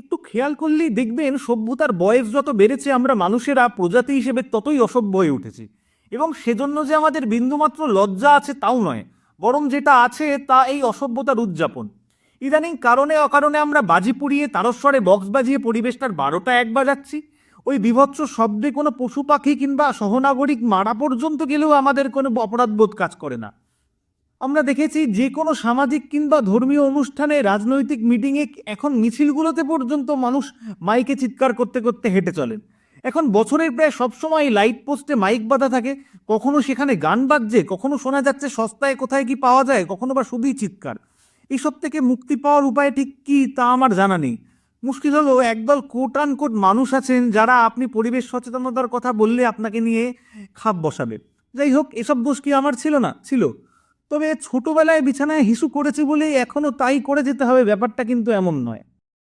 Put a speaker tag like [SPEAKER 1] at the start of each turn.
[SPEAKER 1] একটু খেয়াল করলেই দেখবেন সভ্যতার বয়স যত বেড়েছে, আমরা মানুষেরা প্রজাতি হিসেবে ততই অসভ্য হয়ে উঠেছি। এবং সেজন্য যে আমাদের বিন্দুমাত্র লজ্জা আছে তাও নয়, বরং যেটা আছে তা এই অসভ্যতার উদযাপন। ইদানিং কারণে অকারণে আমরা বাজি পুড়িয়ে তারস্বরে বক্স বাজিয়ে পরিবেশটার বারোটা এক বাজাচ্ছি। ওই বিভৎস শব্দে কোনো পশু পাখি কিংবা সহনাগরিক মারা পর্যন্ত গেলেও আমাদের কোনো অপরাধবোধ কাজ করে না। আমরা দেখেছি যে কোনো সামাজিক কিংবা ধর্মীয় অনুষ্ঠানে রাজনৈতিক মিটিংয়ে এখন মিছিলগুলোতে পর্যন্ত মানুষ মাইকে চিৎকার করতে করতে হেঁটে চলেন। এখন বছরের প্রায় সবসময় লাইট পোস্টে মাইক বাঁধা থাকে, কখনো সেখানে গান বাজছে, কখনো শোনা যাচ্ছে সস্তায় কোথায় কি পাওয়া যায়, কখনো বা শুধুই চিৎকার। এইসব থেকে মুক্তি পাওয়ার উপায় ঠিক কি তা আমার জানা নেই। মুশকিল হলো একদল কোট আন কোট মানুষ আছেন যারা আপনি পরিবেশ সচেতনতার কথা বললে আপনাকে নিয়ে খাপ বসাবে। যাই হোক, এসব দোষ কি আমার ছিল না? ছিল। তবে ছোটবেলায় বিছানায় হিসু করেছি বলেই এখনও তাই করে যেতে হবে, ব্যাপারটা কিন্তু এমন নয়।